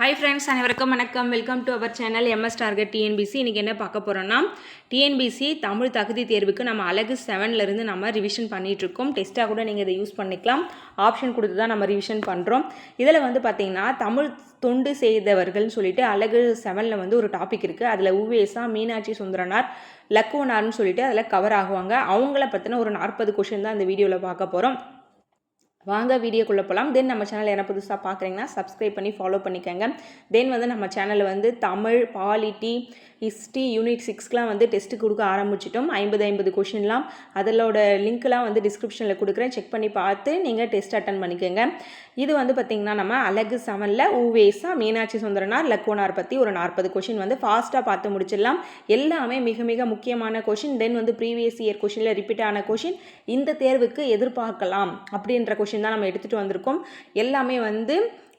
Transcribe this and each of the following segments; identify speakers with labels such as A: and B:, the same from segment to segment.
A: Hi friends அனைவருக்கும் வணக்கம். Welcome to our channel MS target TNPSC இன்றைக்கி என்ன பார்க்க போகிறோன்னா டிஎன்பிசி தமிழ் தகுதி தேர்வுக்கு நம்ம அழகு செவன்லேருந்து நம்ம ரிவிஷன் பண்ணிகிட்ருக்கோம் டெஸ்ட்டாக கூட நீங்கள் இதை யூஸ் பண்ணிக்கலாம். ஆப்ஷன் கொடுத்து தான் நம்ம ரிவிஷன் பண்ணுறோம் இதில் வந்து பார்த்திங்கன்னா தமிழ் தொண்டு செய்தவர்கள்னு சொல்லிட்டு அழகு செவனில் வந்து ஒரு டாபிக் இருக்குது அதில் உவேசா மீனாட்சி சுந்தரனார் லக்குவனார்னு சொல்லிட்டு அதில் கவர் ஆகுவாங்க. அவங்கள பற்றின ஒரு நாற்பது கொஷின் தான் இந்த வீடியோவில் பார்க்க போகிறோம் வாங்க வீடியோக்குள்ளே போகலாம் தென் நம்ம சேனல் என்ன புதுசாக பார்க்குறீங்கன்னா சப்ஸ்கிரைப் பண்ணி ஃபாலோ பண்ணிக்கோங்க. தென் வந்து நம்ம சேனலில் வந்து தமிழ் பாலிட்டி ஹிஸ்ட்ரி யூனிட் சிக்ஸ்க்கெலாம் வந்து டெஸ்ட்டு கொடுக்க ஆரம்பிச்சிட்டோம். ஐம்பது ஐம்பது கொஷின்லாம். அதோட லிங்க்லாம் வந்து டிஸ்கிரிப்ஷனில் கொடுக்குறேன். செக் பண்ணி பார்த்து நீங்கள் டெஸ்ட் அட்டன் பண்ணிக்கோங்க. இது வந்து பார்த்திங்கன்னா நம்ம அழகு செவனில் ஊவேஸாக மீனாட்சி சுந்தரனார் லக்கோனார் பற்றி ஒரு நாற்பது கொஷின் வந்து ஃபாஸ்ட்டாக பார்த்து முடிச்சிடலாம். எல்லாமே மிக மிக முக்கியமான கொஷின். தென் வந்து ப்ரீவியஸ் இயர் கொஷினில் ரிப்பீட் ஆன கொஷின். இந்த தேர்வுக்கு எதிர்பார்க்கலாம் அப்படின்ற கொஷின் தான் நம்ம எடுத்துகிட்டு வந்திருக்கோம். எல்லாமே வந்து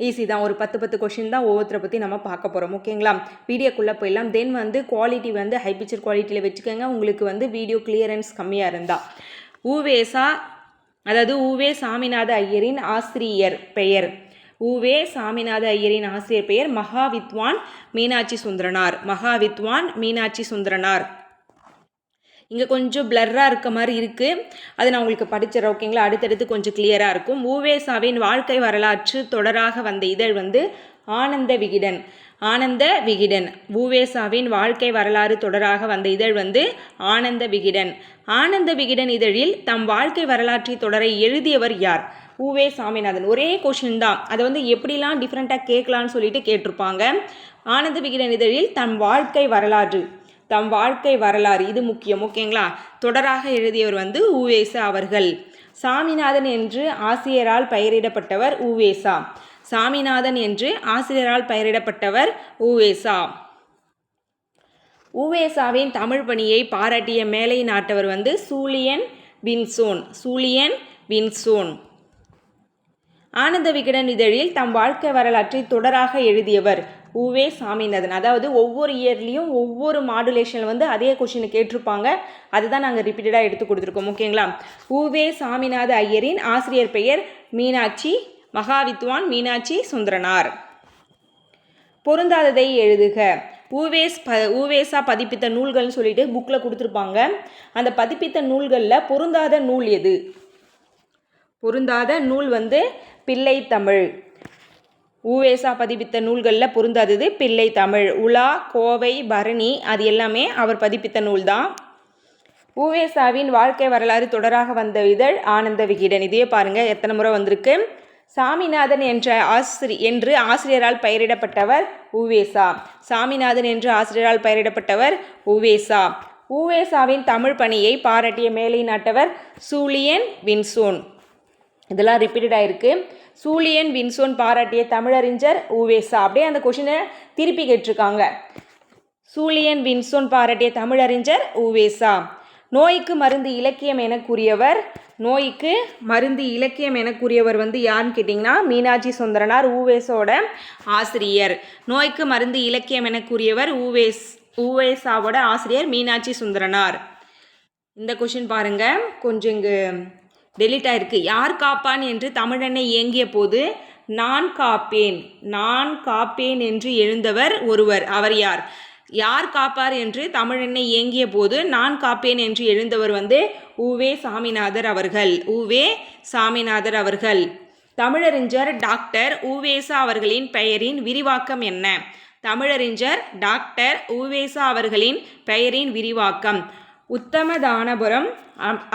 A: ஈஸி தான். ஒரு பத்து பத்து கொஷின் தான் ஒவ்வொருத்தரை பற்றி நம்ம பார்க்க போகிறோம் ஓகேங்களா வீடியோக்குள்ளே போயிடலாம். தென் வந்து குவாலிட்டி வந்து ஹை பிக்சர் குவாலிட்டியில் வச்சுக்கோங்க. உங்களுக்கு வந்து வீடியோ கிளியரன்ஸ் கம்மியாக இருந்தால் ஊவேசா அதாவது ஊவே சாமிநாத ஐயரின் ஆசிரியர் பெயர். ஊவே சாமிநாத ஐயரின் ஆசிரியர் பெயர் மகாவித்வான் மீனாட்சி சுந்தரனார். மகாவித்வான் மீனாட்சி சுந்தரனார். இங்கே கொஞ்சம் பிளர்ராக இருக்க மாதிரி இருக்குது அதை நான் உங்களுக்கு படிச்சிடறேன் ஓகேங்களா அடுத்தடுத்து கொஞ்சம் கிளியராக இருக்கும். ஊவேசாவின் வாழ்க்கை வரலாற்று தொடராக வந்த இதழ் வந்து ஆனந்த விகிடன். ஆனந்த விகிடன். ஊவேசாவின் வாழ்க்கை வரலாறு தொடராக வந்த இதழ் வந்து ஆனந்த விகிடன். ஆனந்த விகிடன் இதழில் தம் வாழ்க்கை வரலாற்றை தொடரை எழுதியவர் யார்? ஊவே சாமிநாதன். ஒரே கொஷின் தான். அதை வந்து எப்படிலாம் டிஃப்ரெண்ட்டாக கேட்கலான்னு சொல்லிட்டு கேட்டிருப்பாங்க. ஆனந்த விகிடன் இதழில் தம் வாழ்க்கை வரலாறு தம் வாழ்க்கை வரலாறு. இது முக்கியம். ஓகேங்களா தொடராக எழுதியவர் வந்து ஊவேசா அவர்கள். சாமிநாதன் என்று ஆசிரியரால் பெயரிடப்பட்டவர் ஊவேசா சாமிநாதன் என்று ஆசிரியரால் பெயரிடப்பட்டவர் ஊவேசா ஊவேசாவின் தமிழ் பணியை பாராட்டிய மேலை நாட்டவர் வந்து சூலியன் வின்சோன். சூலியன் வின்சோன். ஆனந்த விகடன் இதழில் தம் வாழ்க்கை வரலாற்றை தொடராக எழுதியவர் உவே சாமிநாதன் அதாவது ஒவ்வொரு இயர்லேயும் ஒவ்வொரு மாடுலேஷனில் வந்து அதே கொஷினை கேட்டிருப்பாங்க. அதுதான் நாங்கள் ரிப்பீட்டடாக எடுத்து கொடுத்துருக்கோம். ஓகேங்களா? உவே சாமிநாத ஐயரின் ஆசிரியர் பெயர் மீனாட்சி மகாவித்வான் மீனாட்சி சுந்தரனார். பொருந்தாததை எழுதுக. ஊவேஸ் ப ஊவேஸாக பதிப்பித்த நூல்கள்னு சொல்லிட்டு புக்கில் கொடுத்துருப்பாங்க. அந்த பதிப்பித்த நூல்களில் பொருந்தாத நூல் எது? பொருந்தாத நூல் வந்து பிள்ளை தமிழ் ஊவேசா பதிப்பித்த நூல்களில் பொருந்தாதது பிள்ளை தமிழ். உலா கோவை பரணி அது எல்லாமே அவர் பதிப்பித்த நூல் தான் ஊவேசாவின் வாழ்க்கை வரலாறு தொடராக வந்த இதழ் ஆனந்த விகிடன். இதே பாருங்கள் எத்தனை முறை வந்திருக்கு? சாமிநாதன் என்ற ஆசிரி என்று ஆசிரியரால் பெயரிடப்பட்டவர் உவேசா சாமிநாதன் என்று ஆசிரியரால் பெயரிடப்பட்டவர் உவேசா உவேசாவின் தமிழ் பணியை பாராட்டிய மேலை நாட்டவர் சூலியன் வின்சோன். இதெல்லாம் ரிப்பீட்டட் ஆயிருக்கு. சூலியன் வின்சோன் பாராட்டிய தமிழறிஞர் உவேசா. அப்படியே அந்த கொஷினை திருப்பி கேட்டிருக்காங்க. சூலியன் வின்சோன் பாராட்டிய தமிழறிஞர் உவேசா. நோய்க்கு மருந்து இலக்கியம் என கூறியவர் நோய்க்கு மருந்து இலக்கியம் என கூறியவர் வந்து யாருன்னு கேட்டிங்கன்னா மீனாட்சி சுந்தரனார் ஊவேசோட ஆசிரியர். நோய்க்கு மருந்து இலக்கியம் என கூறியவர் ஊவேஸ் ஊவேசாவோட ஆசிரியர் மீனாட்சி சுந்தரனார். இந்த கொஷின் பாருங்க. கொஞ்சம் இங்கு டெலிட் ஆயிருக்கு. யார் காப்பான் என்று தமிழனை இயங்கிய போது நான் காப்பேன் நான் காப்பேன் என்று எழுந்தவர் ஒருவர். அவர் யார்? யார் காப்பார் என்று தமிழெண்ணை இயங்கிய போது நான் காப்பேன் என்று எழுந்தவர் வந்து உவே சாமிநாதர் அவர்கள். உவே சாமிநாதர் அவர்கள். தமிழறிஞர் டாக்டர் உவேசா அவர்களின் பெயரின் விரிவாக்கம் என்ன? தமிழறிஞர் டாக்டர் உவேசா அவர்களின் பெயரின் விரிவாக்கம். Uthamadhanapuram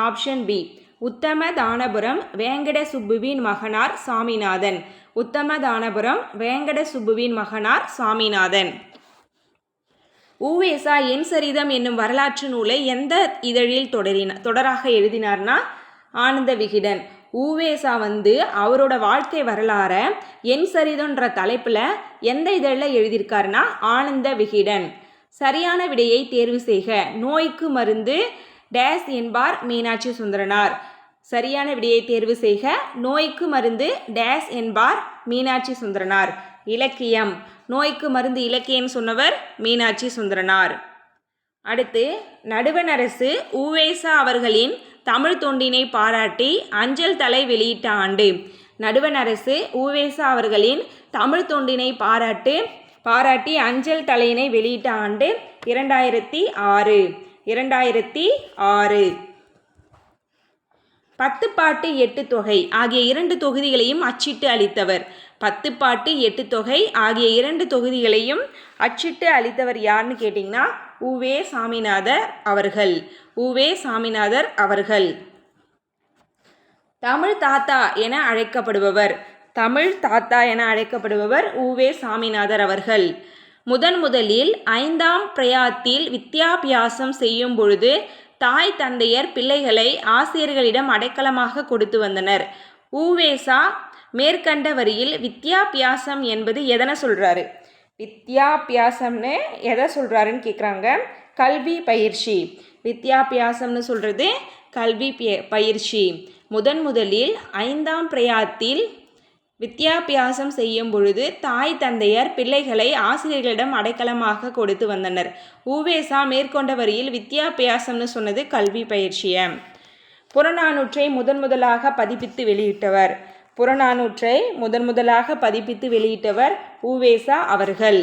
A: option B. Uthamadhanapuram Venkata சுப்புவின் மகனார் சாமிநாதன். உத்தமதானபுரம் வேங்கட சுப்புவின் மகனார் சாமிநாதன். ஊவேசா என் சரிதம் என்னும் வரலாற்று நூலை எந்த இதழில் தொடரின தொடராக எழுதினார்னா ஆனந்த விகிடன். ஊவேசா வந்து அவரோட வாழ்க்கை வரலாற என் சரிதன்ற தலைப்பில் எந்த இதழில் எழுதியிருக்காருனா ஆனந்த விகிடன். சரியான விடையை தேர்வு செய்க. நோய்க்கு மருந்து டேஸ் என்பார் மீனாட்சி சுந்தரனார். சரியான விடையை தேர்வு செய்க. நோய்க்கு மருந்து டேஸ் என்பார் மீனாட்சி சுந்தரனார். இலக்கியம். நோய்க்கு மருந்து இலக்கியம் சொன்னவர் மீனாட்சி சுந்தரனார். அடுத்து நடுவணரசு ஊவேசா அவர்களின் தமிழ் தொண்டினை பாராட்டி அஞ்சல் தலை வெளியிட்ட ஆண்டு. நடுவணரசு ஊவேசா அவர்களின் தமிழ் தொண்டினை பாராட்டு பாராட்டி அஞ்சல் தலையினை வெளியிட்ட ஆண்டு இரண்டாயிரத்தி ஆறு. இரண்டாயிரத்தி ஆறு. பத்து பாட்டு எட்டு தொகை ஆகிய இரண்டு தொகுதிகளையும் அச்சிட்டு அளித்தவர். பத்து பாட்டு எட்டு தொகை ஆகிய இரண்டு தொகுதிகளையும் அச்சிட்டு அளித்தவர் யாருன்னு கேட்டிங்கன்னா உவே சாமிநாதர் அவர்கள். உவே சாமிநாதர் அவர்கள். தமிழ் தாத்தா என அழைக்கப்படுபவர். தமிழ் தாத்தா என அழைக்கப்படுபவர் உவே சாமிநாதர் அவர்கள். முதன் முதலில் ஐந்தாம் பிரயாத்தில் வித்யாபியாசம் செய்யும் பொழுது தாய் தந்தையர் பிள்ளைகளை ஆசிரியர்களிடம் அடைக்கலமாக கொடுத்து வந்தனர். ஊவேசா மேற்கண்ட வரியில் வித்யாபியாசம் என்பது எதனை சொல்கிறாரு வித்யாபியாசம்னு எதை சொல்கிறாருன்னு கேட்குறாங்க கல்வி பயிற்சி. வித்யாபியாசம்னு சொல்கிறது கல்வி பயிற்சி. முதன் முதலில் ஐந்தாம் பிரயாத்தில் வித்தியாபியாசம் செய்யும் பொழுது தாய் தந்தையர் பிள்ளைகளை ஆசிரியர்களிடம் அடைக்கலமாக கொடுத்து வந்தனர். ஊவேசா மேற்கொண்ட வரியில் வித்தியாபியாசம்னு சொன்னது கல்வி பயிற்சியம் புறநானூற்றை முதன் முதலாக பதிப்பித்து வெளியிட்டவர். புறநானூற்றை முதன் முதலாக பதிப்பித்து வெளியிட்டவர் ஊவேசா அவர்கள்.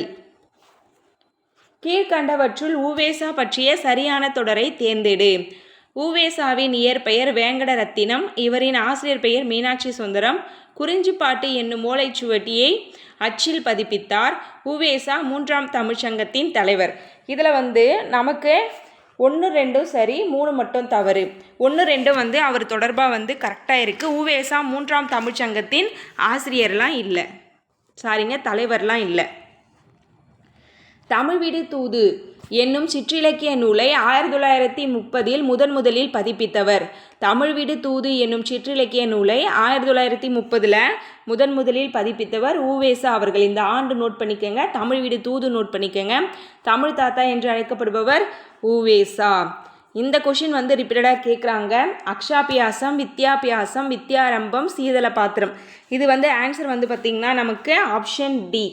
A: கீழ்கண்டவற்றுள் ஊவேசா பற்றிய சரியான தொடரை தேர்ந்தெடு. ஊவேசாவின் இயற்பெயர் வேங்கட ரத்தினம் இவரின் ஆசிரியர் பெயர் மீனாட்சி சுந்தரம் குறிஞ்சிப்பாட்டு என்னும் ஓலைச்சுவட்டியை அச்சில் பதிப்பித்தார் உவேசா மூன்றாம் தமிழ்ச்சங்கத்தின் தலைவர். இதில் வந்து நமக்கு ஒன்று ரெண்டும் சரி மூணு மட்டும் தவறு. ஒன்று ரெண்டும் வந்து அவர் தொடர்பாக வந்து கரெக்டாக இருக்குது உவேசா மூன்றாம் தமிழ்ச்சங்கத்தின் ஆசிரியர்லாம் இல்லை. சாரிங்க தலைவர்லாம் இல்லை. தமிழ் வீடு தூது. என்னும் சிற்றிலக்கிய நூலை ஆயிரத்தி தொள்ளாயிரத்தி முப்பதில் முதன் முதலில் பதிப்பித்தவர். தமிழ் வீடு தூது என்னும் சிற்றிலக்கிய நூலை ஆயிரத்தி தொள்ளாயிரத்தி முப்பதில் முதன் முதலில் பதிப்பித்தவர் ஊவேசா அவர்கள். இந்த ஆண்டு நோட் பண்ணிக்கோங்க. தமிழ் வீடு தூது நோட் பண்ணிக்கோங்க. தமிழ் தாத்தா என்று அழைக்கப்படுபவர் ஊவேசா. இந்த கொஷின் வந்து ரிப்பீட்டடாக கேட்குறாங்க அக்ஷாபியாசம் வித்யாபியாசம் வித்யாரம்பம் சீதள பாத்திரம் இது வந்து ஆன்சர் வந்து பார்த்திங்கன்னா நமக்கு ஆப்ஷன் டி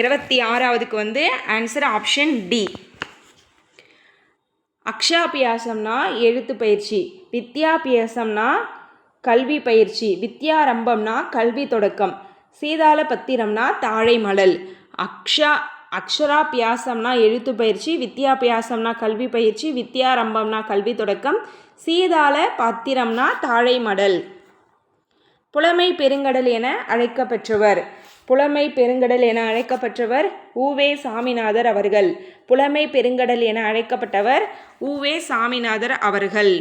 A: இருபத்தி ஆறாவதுக்கு வந்து ஆன்சர் ஆப்ஷன் டி அக்ஷாபியாசம்னா எழுத்து பயிற்சி வித்யாபியாசம்னா கல்வி பயிற்சி வித்யாரம்பம்னா கல்வி தொடக்கம் சீதாள பத்திரம்னா தாழை மலல் அக்ஷா அக்ஷராபியாசம்னா எழுத்து பயிற்சி வித்யாபியாசம்னா கல்வி பயிற்சி வித்யாரம்பம்னா கல்வி தொடக்கம் சீதாள பத்திரம்னா தாழை மடல் புலமை பெருங்கடல் என அழைக்கப்பெற்றவர். புலமை பெருங்கடல் என அழைக்கப்பட்டவர் ஊவே சாமிநாதர் அவர்கள். புலமை பெருங்கடல் என அழைக்கப்பட்டவர் ஊவே சாமிநாதர் அவர்கள்.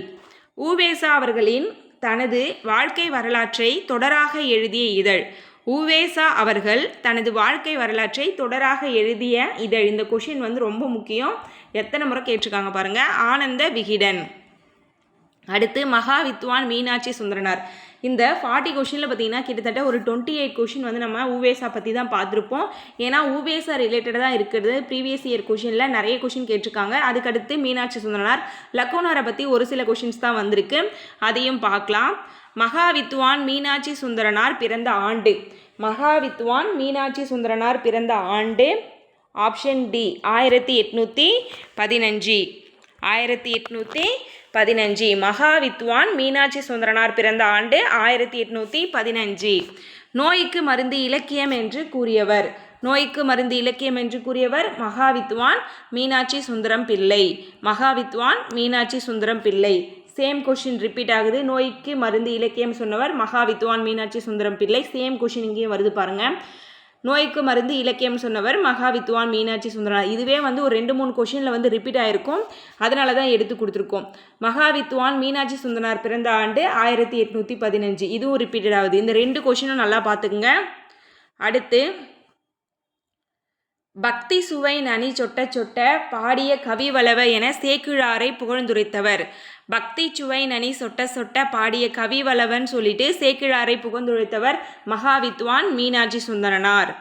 A: ஊவேசா அவர்களின் தனது வாழ்க்கை வரலாற்றை தொடராக எழுதிய இதழ். ஊவேசா அவர்கள் தனது வாழ்க்கை வரலாற்றை தொடராக எழுதிய இதழ். இந்த கொஷின் வந்து ரொம்ப முக்கியம். எத்தனை முறை கேட்டிருக்காங்க பாருங்கள் ஆனந்த விகிடன். அடுத்து மகா வித்வான் மீனாட்சி சுந்தரனார். இந்த ஃபார்ட்டி கொஷினில் பார்த்தீங்கன்னா கிட்டத்தட்ட ஒரு டுவெண்ட்டி எயிட் கொஷின் வந்து நம்ம ஊவேசா பற்றி தான் பார்த்துருப்போம். ஏன்னா ஊவேசா ரிலேட்டடாக இருக்கிறது ப்ரீவியஸ் இயர் கொஷினில் நிறைய கொஷின் கேட்டிருக்காங்க. அதுக்கடுத்து மீனாட்சி சுந்தரனார் லக்கோனாரை பற்றி ஒரு சில கொஷின்ஸ் தான் வந்திருக்கு. அதையும் பார்க்கலாம். மகாவித்வான் மீனாட்சி சுந்தரனார் பிறந்த ஆண்டு. மகாவித்வான் மீனாட்சி சுந்தரனார் பிறந்த ஆண்டு. ஆப்ஷன் டி ஆயிரத்தி எட்நூற்றி பதினஞ்சு. ஆயிரத்தி எட்நூற்றி பதினஞ்சு. மகா வித்வான் மீனாட்சி சுந்தரனார் பிறந்த ஆண்டு ஆயிரத்தி எட்நூற்றி பதினஞ்சு. நோய்க்கு மருந்து இலக்கியம் என்று கூறியவர். நோய்க்கு மருந்து இலக்கியம் என்று கூறியவர் மகாவித்வான் மீனாட்சி சுந்தரம் பிள்ளை. மகாவித்வான் Meenakshi Sundaram Pillai. Same question repeat ஆகுது. நோய்க்கு மருந்து இலக்கியம் சொன்னவர் மகாவித்வான் மீனாட்சி சுந்தரம் பிள்ளை. சேம் கொஷின் இங்கேயும் வருது பாருங்கள் நோய்க்கு மருந்து இலக்கியம் சொன்னவர் மகாவித்வான் மீனாட்சி சுந்தரனார் இதுவே வந்து ஒரு ரெண்டு மூணு கொஷினில் வந்து ரிப்பீட் ஆகிருக்கும் அதனால தான் எடுத்து கொடுத்துருக்கோம். மகாவித்வான் மீனாட்சி சுந்தரனார் பிறந்த ஆண்டு ஆயிரத்தி எட்நூற்றி பதினஞ்சு. இதுவும் ரிப்பீட்டட் ஆகுது. இந்த ரெண்டு கொஷினும் நல்லா பார்த்துக்குங்க. அடுத்து பக்தி சுவை நனி சொட்ட சொட்ட பாடிய கவிவளவ என சேக்கிழாரை புகழ்ந்துரைத்தவர். பக்தி சுவை நனி சொட்ட சொட்ட பாடிய கவிவளவன் சொல்லிட்டு சேக்கிழாரை புகழ்ந்துரைத்தவர் மகாவித்வான் மீனாட்சி சுந்தரனார்.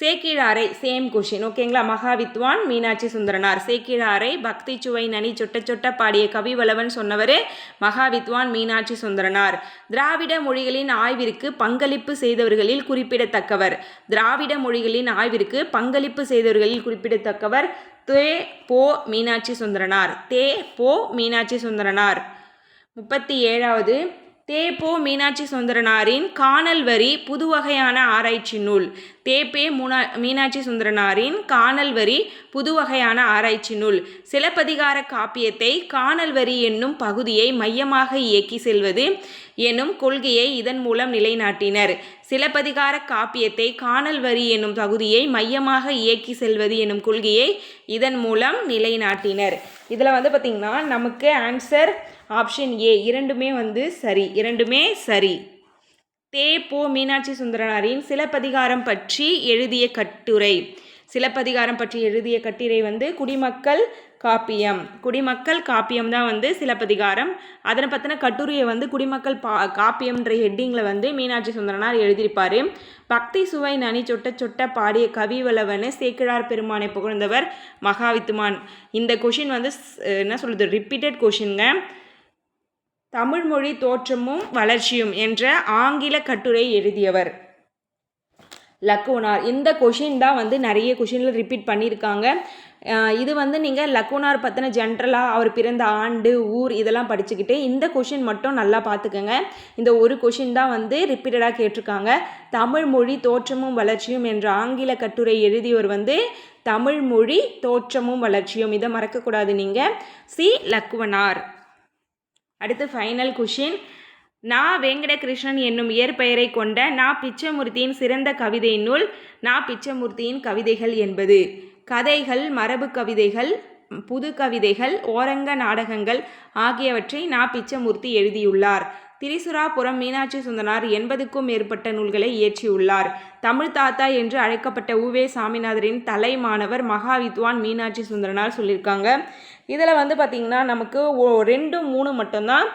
A: சேக்கிழாரை சேம் கொஷின். ஓகேங்களா மகாவித்வான் மீனாட்சி சுந்தரனார். சேக்கிழாரை பக்தி சுவை நனி சொட்ட சொட்ட பாடிய கவிவளவன் சொன்னவர் மகாவித்வான் மீனாட்சி சுந்தரனார். திராவிட மொழிகளின் ஆய்விற்கு பங்களிப்பு செய்தவர்களில் குறிப்பிடத்தக்கவர். திராவிட மொழிகளின் ஆய்விற்கு பங்களிப்பு செய்தவர்களில் குறிப்பிடத்தக்கவர் தே போ மீனாட்சி சுந்தரனார். தே போ மீனாட்சி சுந்தரனார். முப்பத்தி ஏழாவது தேப்போ மீனாட்சி சுந்தரனாரின் காணல் வரி புதுவகையான ஆராய்ச்சி நூல். தேப்பே முனா மீனாட்சி சுந்தரனாரின் காணல் வரி புதுவகையான ஆராய்ச்சி நூல். சிலப்பதிகார காப்பியத்தை காணல் வரி என்னும் பகுதியை மையமாக இயக்கி செல்வது எனும் கொள்கையை இதன் மூலம் நிலைநாட்டினர். சிலப்பதிகார காப்பியத்தை காணல் வரி என்னும் பகுதியை மையமாக இயக்கி செல்வது எனும் கொள்கையை இதன் மூலம் நிலைநாட்டினர். இதில் வந்து பார்த்திங்கன்னா நமக்கு ஆன்சர் ஆப்ஷன் ஏ இரண்டுமே வந்து சரி. இரண்டுமே சரி. தே போ மீனாட்சி சுந்தரனாரின் சிலப்பதிகாரம் பற்றி எழுதிய கட்டுரை. சிலப்பதிகாரம் பற்றி எழுதிய கட்டுரை வந்து குடிமக்கள் காப்பியம். குடிமக்கள் காப்பியம் தான் வந்து சிலப்பதிகாரம். அதனை பற்றின கட்டுரையை வந்து குடிமக்கள் பா காப்பியம்ன்ற ஹெட்டிங்கில் வந்து மீனாட்சி சுந்தரனார் எழுதியிருப்பார். பக்தி சுவை நனி சொட்ட சொட்ட பாடிய கவிவலவனு சேக்கிழார் பெருமானை புகழ்ந்தவர் மகாவித்துமான். இந்த கொஷின் வந்து ஸ்- என்ன சொல்கிறது ரிப்பீட்டட் கொஷின்ங்க தமிழ்மொழி தோற்றமும் வளர்ச்சியும் என்ற ஆங்கில கட்டுரை எழுதியவர். லக்குனார் இந்த கொஷின் தான் வந்து நிறைய கொஷினில் ரிப்பீட் பண்ணியிருக்காங்க. இது வந்து நீங்கள் லக்குனார் பற்றின ஜென்ரலாக அவர் பிறந்த ஆண்டு ஊர் இதெல்லாம் படிச்சுக்கிட்டு இந்த கொஷின் மட்டும் நல்லா பார்த்துக்கோங்க இந்த ஒரு கொஷின் தான் வந்து ரிப்பீட்டடாக கேட்டிருக்காங்க. தமிழ் மொழி தோற்றமும் வளர்ச்சியும் என்ற ஆங்கில கட்டுரை எழுதியவர் வந்து தமிழ் மொழி தோற்றமும் வளர்ச்சியும். இதை மறக்கக்கூடாது நீங்கள் சி. லக்குவனார். அடுத்து ஃபைனல் கொஷின் நா. வெங்கடகிருஷ்ணன் என்னும் இயற்பெயரை கொண்ட நா. பிச்சமூர்த்தியின் சிறந்த கவிதை நூல் நா. பிச்சமூர்த்தியின் கவிதைகள் என்பது. கதைகள் மரபு கவிதைகள் புது கவிதைகள் ஓரங்க நாடகங்கள் ஆகியவற்றை நா. பிச்சமூர்த்தி எழுதியுள்ளார். திரிசுராபுரம் மீனாட்சி சுந்தரனார் எண்பதுக்கும் மேற்பட்ட நூல்களை இயற்றியுள்ளார். தமிழ் தாத்தா என்று அழைக்கப்பட்ட உவே சாமிநாதரின் தலை மாணவர் மகாவித்வான் மீனாட்சி சுந்தரனார் சொல்லியிருக்காங்க. இதில் வந்து பார்த்திங்கன்னா நமக்கு ஓ ரெண்டு மூணு மட்டும்தான்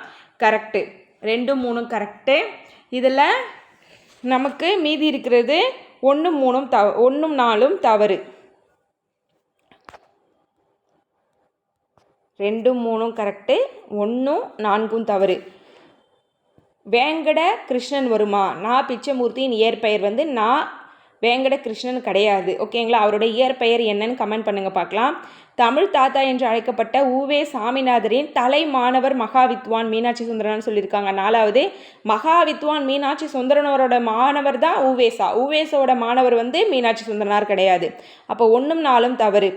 A: கரெக்டு ரெண்டு மூணும் கரெக்டு இதில் நமக்கு மீதி இருக்கிறது ஒன்று மூணும் தவ ஒன்றும் நாலும் தவறு. ரெண்டும் மூணும் கரெக்டு ஒன்றும் நான்கும் தவறு. வேங்கட கிருஷ்ணன் வருமா? நான் பிச்சமூர்த்தியின் இயற்பெயர் வந்து நான் வேங்கட கிருஷ்ணன் கிடையாது. ஓகேங்களா? அவரோட இயற்பெயர் என்னன்னு கமெண்ட் பண்ணுங்க பார்க்கலாம். தமிழ் தாத்தா என்று அழைக்கப்பட்ட உவே சாமிநாதரின் தலை மாணவர் மகாவித்வான் மீனாட்சி சுந்தரன் சொல்லியிருக்காங்க. நாலாவது மகாவித்வான் மீனாட்சி சுந்தரனவரோட மாணவர் தான் உவேசா. உவேசோட மாணவர் வந்து மீனாட்சி சுந்தரனார் கிடையாது. அப்போ ஒன்றும் நாலும் தவறு.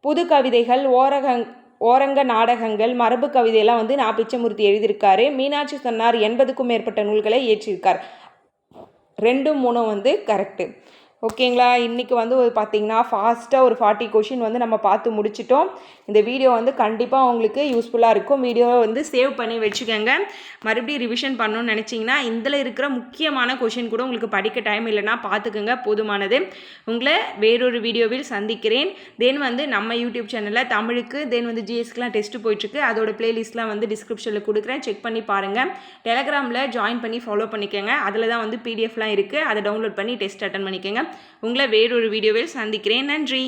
A: புது கவிதைகள் ஓரகங் ஓரங்க நாடகங்கள் மரபு கவிதையெல்லாம் வந்து நான் பிச்சைமூர்த்தி எழுதியிருக்காரு. மீனாட்சி சொன்னார் எண்பதுக்கும் மேற்பட்ட நூல்களை இயற்றியிருக்கார். ரெண்டும் மூணும் வந்து கரெக்டு ஓகேங்களா? இன்றைக்கி வந்து ஒரு பார்த்தீங்கன்னா ஃபாஸ்ட்டாக ஒரு ஃபார்ட்டி கொஷின் வந்து நம்ம பார்த்து முடிச்சிட்டோம். இந்த வீடியோ வந்து கண்டிப்பாக உங்களுக்கு யூஸ்ஃபுல்லாக இருக்கும். வீடியோவை வந்து சேவ் பண்ணி வச்சுக்கோங்க. மறுபடியும் ரிவிஷன் பண்ணணும்னு நினச்சிங்கன்னா இதில் இருக்கிற முக்கியமான கொஷின் கூட உங்களுக்கு படிக்க டைம் இல்லைனா பார்த்துக்குங்க போதுமானது. உங்களை வேறொரு வீடியோவில் சந்திக்கிறேன். தென் வந்து நம்ம யூடியூப் சேனலில் தமிழுக்கு தென் வந்து ஜிஎஸ்க்குலாம் டெஸ்ட்டு போயிட்டுருக்கு. அதோட பிளேலிஸ்ட்லாம் வந்து டிஸ்கிரிப்ஷனில் கொடுக்குறேன். செக் பண்ணி பாருங்கள் டெலகிராமில் ஜாயின் பண்ணி ஃபாலோ பண்ணிக்கோங்க. அதில் தான் வந்து பிடிஎஃப்லாம் இருக்குது அதை டவுன்லோட் பண்ணி டெஸ்ட் அட்டன் பண்ணிக்கோங்க. உங்களை வேறொரு வீடியோவில் சந்திக்கிறேன். நன்றி.